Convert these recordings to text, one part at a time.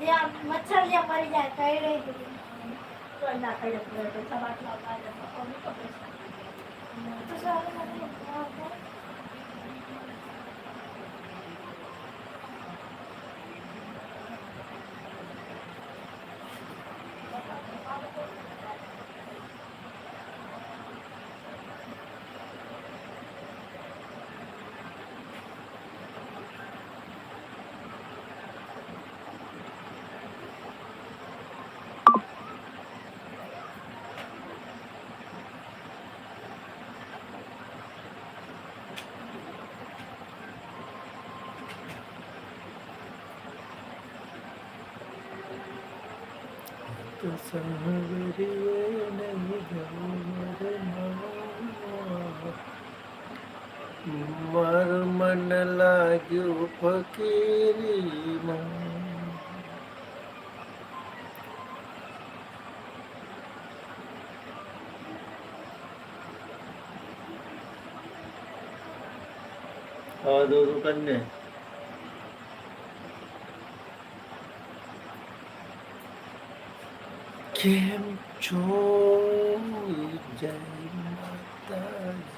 જ્યાં મચ્છર જ્યાં મરી જાય કઈ રહી તો ના કઈ પડે તો લાવવા તો માર મન લાગ્યું ફકીરીમાં આવા દો તો કન્ને કેમ છો જય માતાજી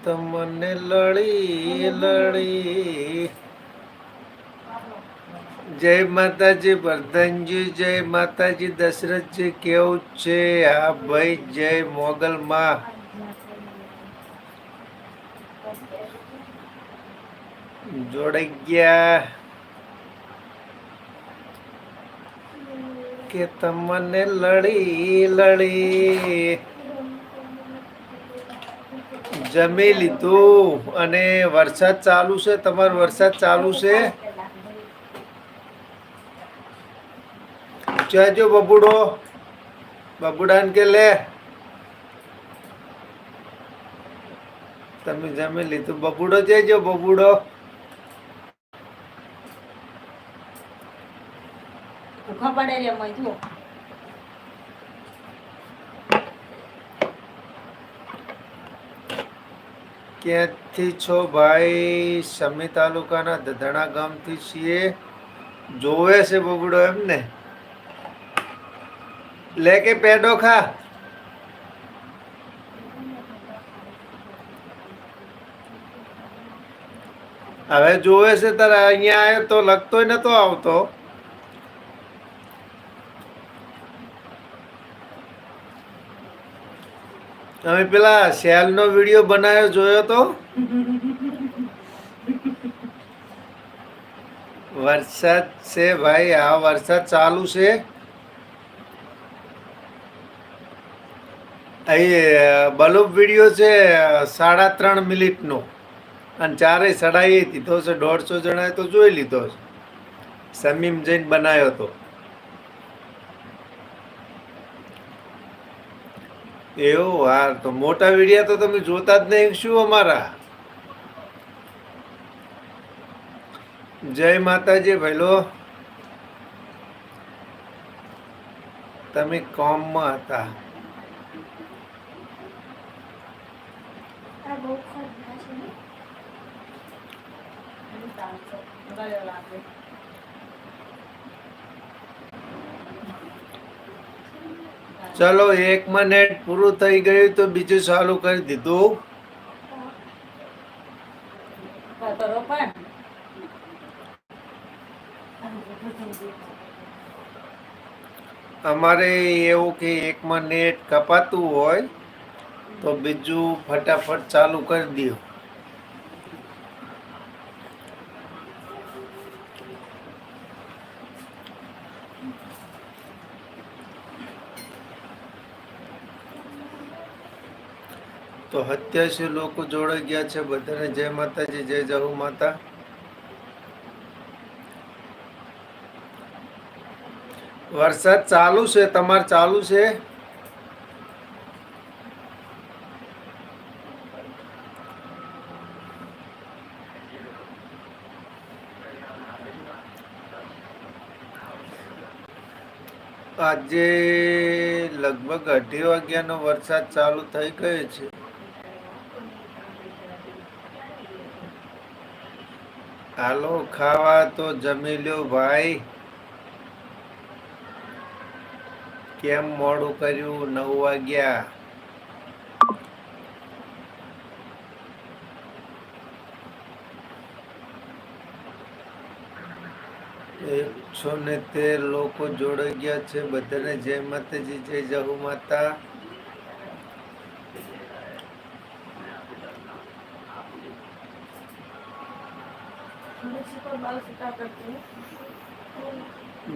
તમને લડી લડી જય માતાજી વર્ધનજી જય માતાજી દશરથજી કેવું છે હા ભાઈ જય મોગલ માં જોડાઈ ગયા કે તમને લડી લડી. જમી લીધું અને વરસાદ ચાલુ છે, તમારો વરસાદ ચાલુ છે? ચાજો બબુડો. બબુડાને કે લે. તમે જમી લીધું. બબુડો જજો બબુડો. ખબર રે મય જો ક્યાંથી છો ભાઈ? સમી તાલુકાના દધણા ગામથી છીએ. જોવે છે બબડો એમને. લે કે પેડો ખા. હવે જોવે છે તારે અહીંયા આવ્યો તો લગતોય નતો આવતો. તમે પેલા સેલ નો વીડિયો બનાવ્યો જોયો તો? વરસાદ છે ભાઈ, આ વરસાદ ચાલુ છે. અહીં બલુબ વીડિયો છે, સાડા ત્રણ મિનિટનો. અને ચારે સડાઈ દીધો છે, દોઢસો જણાએ તો જોઈ લીધો છે. સમીમ જઈને બનાવ્યો હતો એવું? હા, તો મોટા વિડિયા તો તમે જોતા જ નહીં શું અમારા? જય માતાજી ભાઈલો તમે કોમમાં હતા. આ બહુ ખરાબ છે ને ગળે લાગે ચલો, એક મિનિટ પૂરું થઈ ગયું તો બીજું ચાલુ કરી દીધું. અમારે એવું કે એક મિનિટ કપાતું હોય તો બીજું ફટાફટ ચાલુ કરી દો. તો સત્યાસી લોકો જોડાઈ ગયા છે બધાને જય માતાજી, જય જહુ માતા. વરસાદ ચાલુ છે, તમારે ચાલુ છે? આજે લગભગ અઢી વાગ્યાનો વરસાદ ચાલુ થઈ ગયો છે. હાલો ખાવા તો જમી લ્યો ભાઈ. કેમ મોડું કર્યું? નવ વાગ્યા. એકસો ને તેર લોકો જોડાઈ ગયા છે. બધાને જય માતાજી, જય જહુ માતા.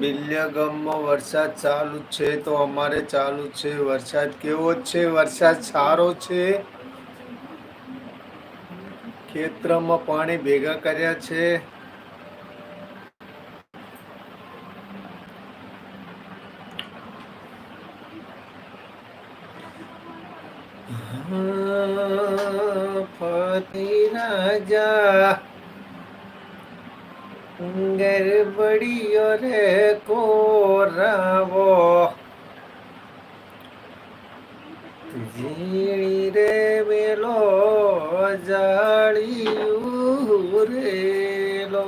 બિલ્ય ગામમાં વરસાદ ચાલુ છે, તો અમારે ચાલુ છે. વરસાદ કેવો છે? વરસાદ સારો છે. ખેતરમાં પાણી ભેગા કર્યા છે. ફતી રાજા. ગરબડીયો રે કોરાવો. ઝીણી રે મેલો જાળિયું રેલો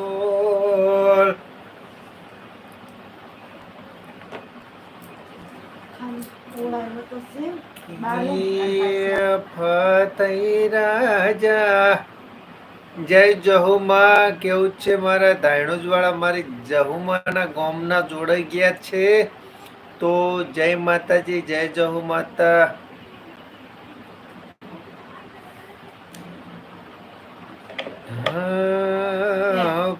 ફતઈ રાજા. જય જહુમા કેવું છે મારા ધાયણુજ વાળા મારી જહુમાના ગોમના જોડાઈ ગયા છે. તો જય માતાજી જય જહુ માતા. હા,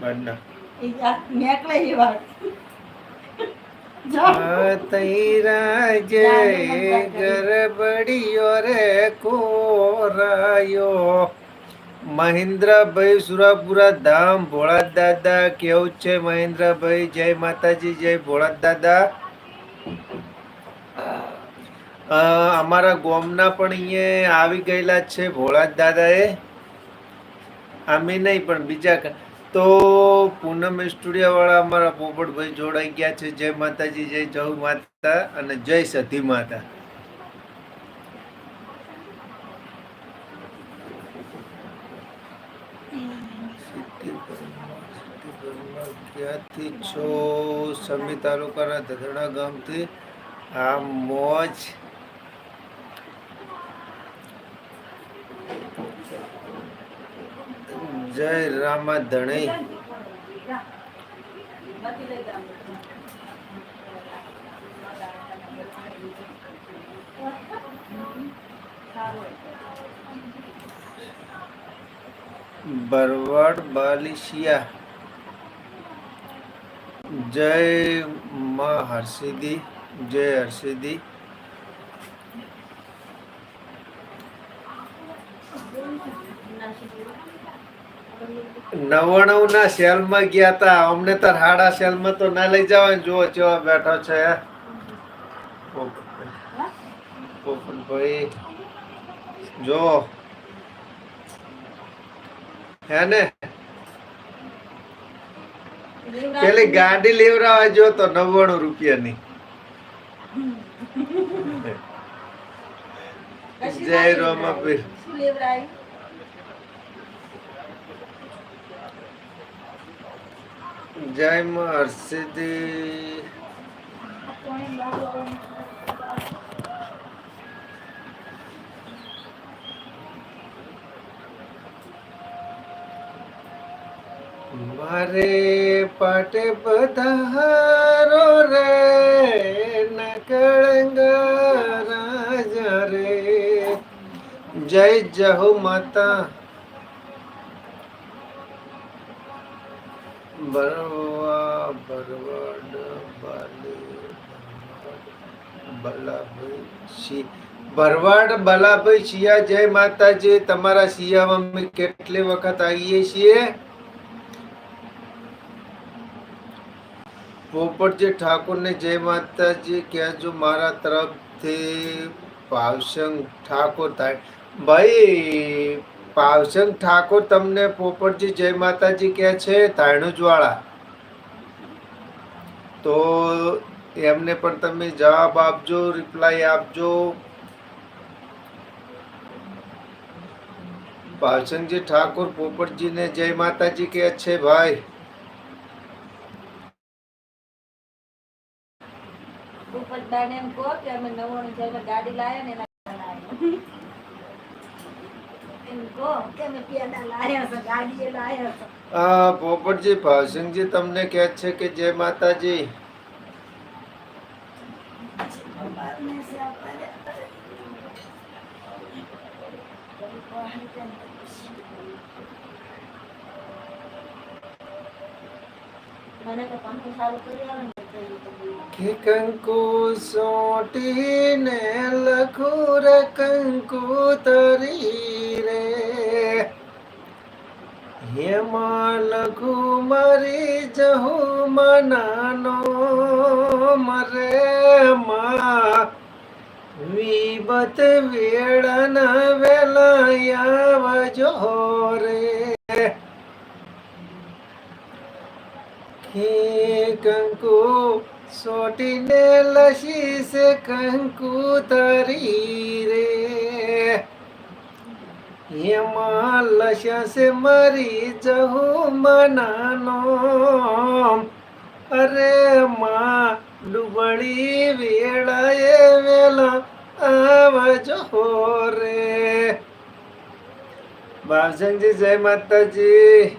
બન્ના મેકલે વાત. રાજે ગરબડિયો રે કોરાયો. મહેન્દ્રભાઈ સુરાપુરા ધામ ભોળા દાદા કેવું છે? મહેન્દ્રભાઈ, જય માતાજી, જય ભોળા દાદા. અમારા ગોમના પણ અહીંયા આવી ગયેલા છે ભોળા દાદાએ. અમે નહીં, પણ બીજા તો પૂનમ સ્ટુડિયો વાળા અમારા પોપટભાઈ જોડાઈ ગયા છે. જય માતાજી, જય જય માતા અને જય સતી માતા. ક્યાંથી છો? સમી તાલુકાના ધધડા ગામથી. આ મોજ. જય રામા ધણી બરવાડ બાલિશિયા. જય માં હર્ષિદી જય હરસિદ્ધિ નવાણું ના સેલમાં ગયા તા. અમને તો હાડા સેલમાં તો ના લઈ જવાય જો ચેવા બેઠો છે. ભાઈ જો હે ને? પેલી ગાડી લેવરાવા જો તો નવ્વાણું રૂપિયાની. જય રોમાપીર શું લેવડાય જય માં મારે પાટે પધારો રે નકળંગ રાજા રે. જય જહુ માતા. બરવા, બરવાડ ભરવાડ બલાભાઈ શિયા જય માતાજી. તમારા શિયામાં કેટલી વખત આવીએ છીએ? પોપટજી ઠાકોરને જય માતાજી કહેજો, મારા તરફથી ભાવસંગ ઠાકોર થાય. ભાઈ પાવસંગ ઠાકોર તમને પોપટજી, જય માતાજી કહે છે તાણુજવાળા તો એમને પણ તમે જવાબ આપજો રિપ્લાય આપજો. ભાલચંદજી ઠાકોર પોપટજીને જય માતાજી કે છે, ભાઈ. પોપટબાઈને એમ કહો કે અમે હજારમાં ગાડી લાવ્યા ને એમ કહો કે અમે પેડા લાયા છે ગાડીએ લાયા છે આ પોપટજી ભાલચંદજી તમને કહે છે કે જય માતાજી ભગવાનને છે આપણે. મને તો પંખો સારું કરી આવે ને તો એ તો બોલું. કે કંકુ સોટીને લખું રે કંકુ તરી રે હેમાં ઘુમરી જહુ મનાનો, મરે મા. વિબત વેળન વેલા આવજો રે. હે કંકુ સોટીને સે કંકુ તરી રે. એમાં લસ્યા મરી જહું મનાનો. અરે માં ડુબળી વેળાએ વેલા આવજો રે બાબસંગજી જય માતાજી.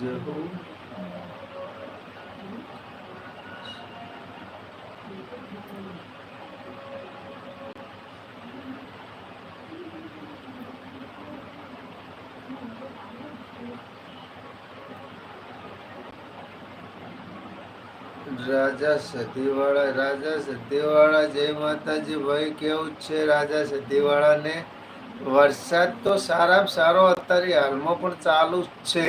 જહું રાજા સતીવાળા રાજા સતીવાળા જય માતાજી ભાઈ કેવું છે? રાજા સતીવાળાને વરસાદ તો સારામાં સારો, અત્યારે હાલમાં પણ ચાલુ જ છે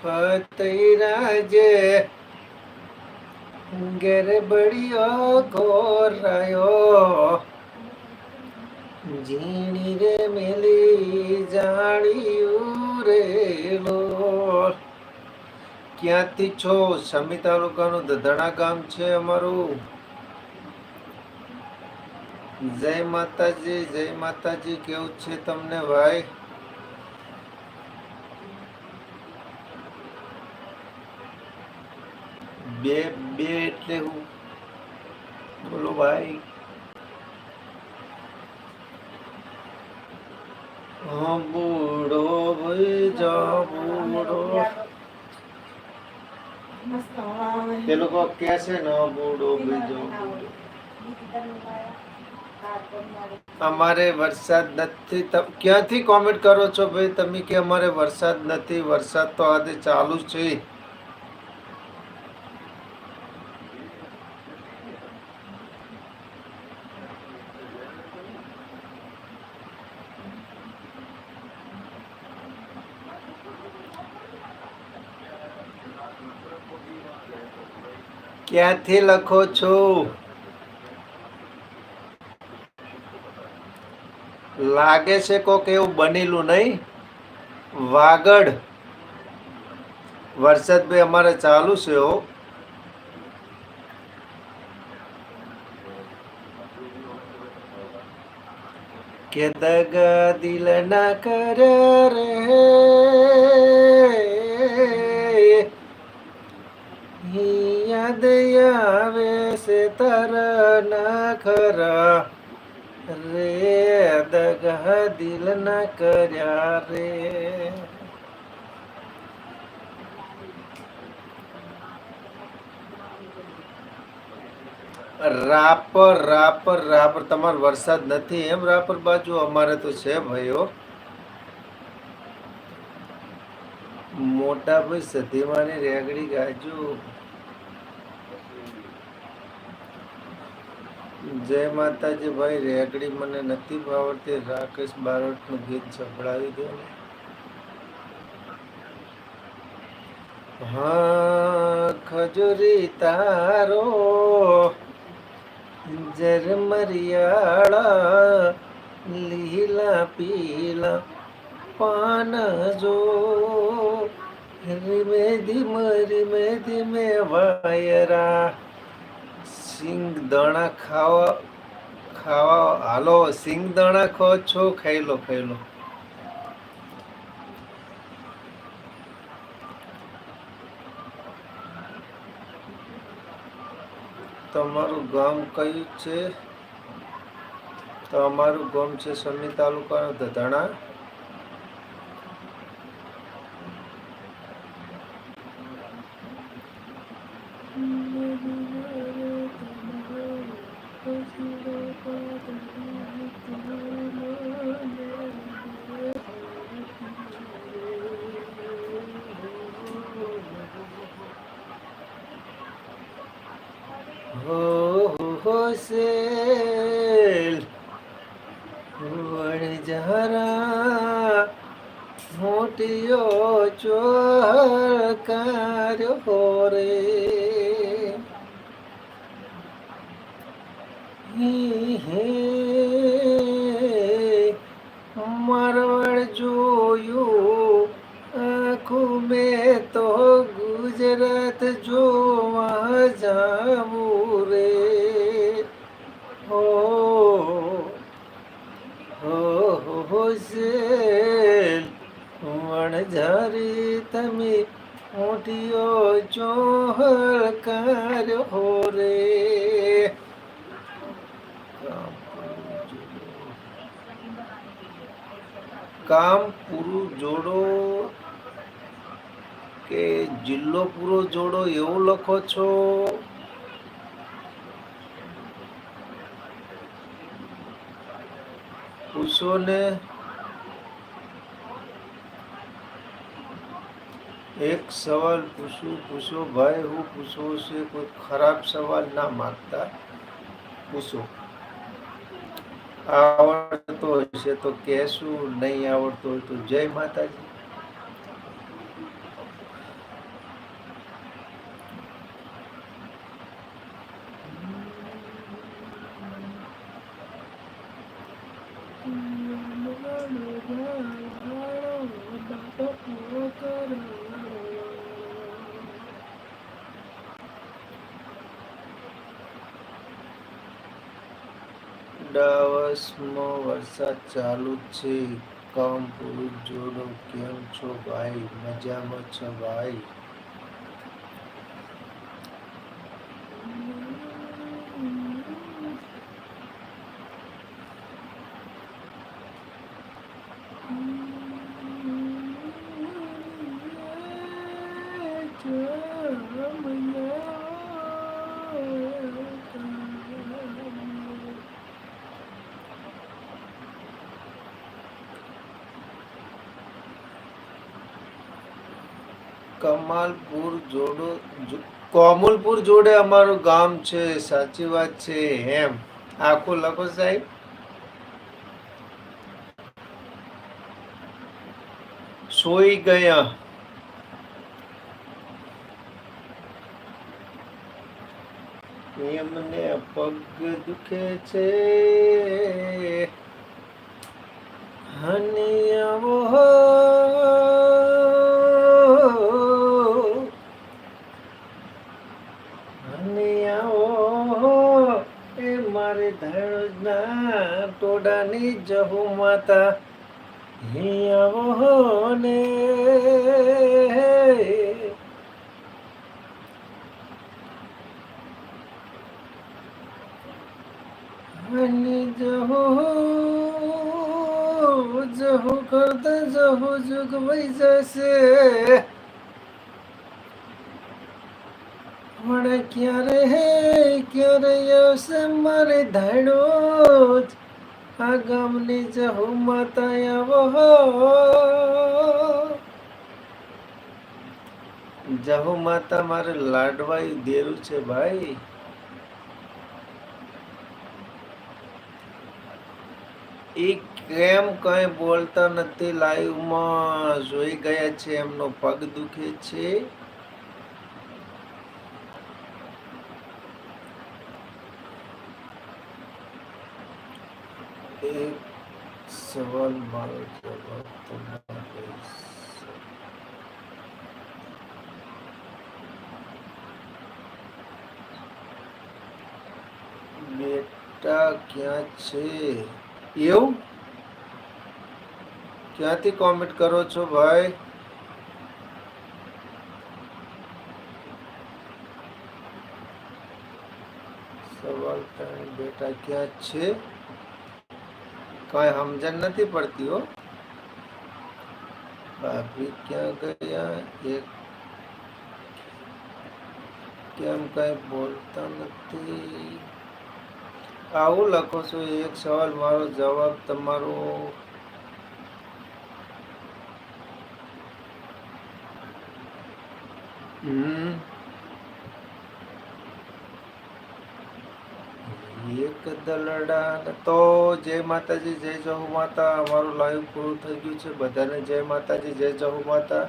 ફતૈરાજે ઘેર બળિયો કોરાયો જીણી રે મેલી જાણ્યું રે લોર ક્યાંથી છો? સમી તાલુકાનું દધણા ગામ છે અમારું. જય માતાજી જય માતાજી, કેવું છે તમને ભાઈ? બે બે એટલે હું બોલો ભાઈ. બુડો ભાઈ. તે લોકો કે છે, ને બુડો બીજી. અમારે વરસાદ નથી. ક્યાંથી કોમેન્ટ કરો છો ભાઈ? તમે કે અમારે વરસાદ નથી. વરસાદ તો આજે ચાલુ છે. ક્યાંથી લખો છો? લાગે છે કોક એવું બનેલું નહીં. વાગડ. વરસાદ ભાઈ અમારે ચાલુ છે કે દગા દિલ ના કર યાદ આવે છે તર ખરા. રે દગા દિલ ના કર્યા રે. રાપર રાપર રાપર તમારો વરસાદ નથી એમ રાપર બાજુ? અમારે તો છે ભાઈઓ મોટા ભાઈ સધીમાની રેગડી ગાજુ. જય માતાજી ભાઈ રેગડી મને નથી ભાવડતી. રાકેશ બારોટનું ગીત સંભળાવી દો ને. હા, ખજૂરી તારો જરમરિયાળા લીલા પીલા પાન જો. રીમે ધીમે રીમે ધીમે વાયરા સિંગ દાણા ખાવા ખાવા, હાલો, સિંગ દાણા ખો છો ખાઈ લો તમારું ગામ કયું છે? તો અમારું ગામ છે સમી તાલુકાનો દધાણા હો હો સેલ વણઝારા મોટીઓ ચોહકાર્યો રે વણઝારી તમે મોટીઓ ચોહલ કર્યો રે. કામ પૂરું જોડો કે જિલ્લો પૂરો જોડો એવું લખો છો? પૂછો ને. એક સવાલ પૂછું, પૂછો, ભાઈ, હું પૂછવો છે, કોઈ ખરાબ સવાલ ના માગતા? પૂછો. આવડતો હશે તો કહેશું, નહીં આવડતો હોય તો જય માતાજી ડાવસમાં વરસાદ ચાલુ જ છે કામ પૂરું જોડો કેમ છો ભાઈ? મજામાં છો ભાઈ? કમાલપુર જોડો કોમલપુર જોડે અમારું ગામ છે, સાચી વાત છે, એમ. આખું લખો સાહેબ. સોઈ ગયા. એમને પગ દુખે છે. હની આવો હની આવો એ મારે ધણના માતા હી આવો ને હની જહુ જહુ કરતા જહુ જુગ વહી જશે મને ક્યારે ક્યારે આવશે મારે ધાડો આ ગામની જહુ માતા આવો જહો માતા, મારે લાડવાઈ દેરું છે ભાઈ. એ કેમ કઈ બોલતા નથી, લાઈવમાં જોઈ ગયા છે, એમનો પગ દુખે છે. એક સવાલ મારો જવાબ તમારે બેટા ક્યાં છે એવું ક્યાંથી કોમેન્ટ કરો છો ભાઈ સવાલ ત્રણ બેટા ક્યાં છે કઈ સમજણ નથી પડતી હો. ભાભી ક્યાં ગયા? એક કેમ કઈ બોલતા નથી? આવું લખો છો, એક સવાલ મારો જવાબ તમારો. હમ. એક દલડા તો જય માતાજી, જય જહુ માતા. અમારું લાઈવ પૂરું થઈ ગયું છે. બધાને જય માતાજી, જય જહુ માતા.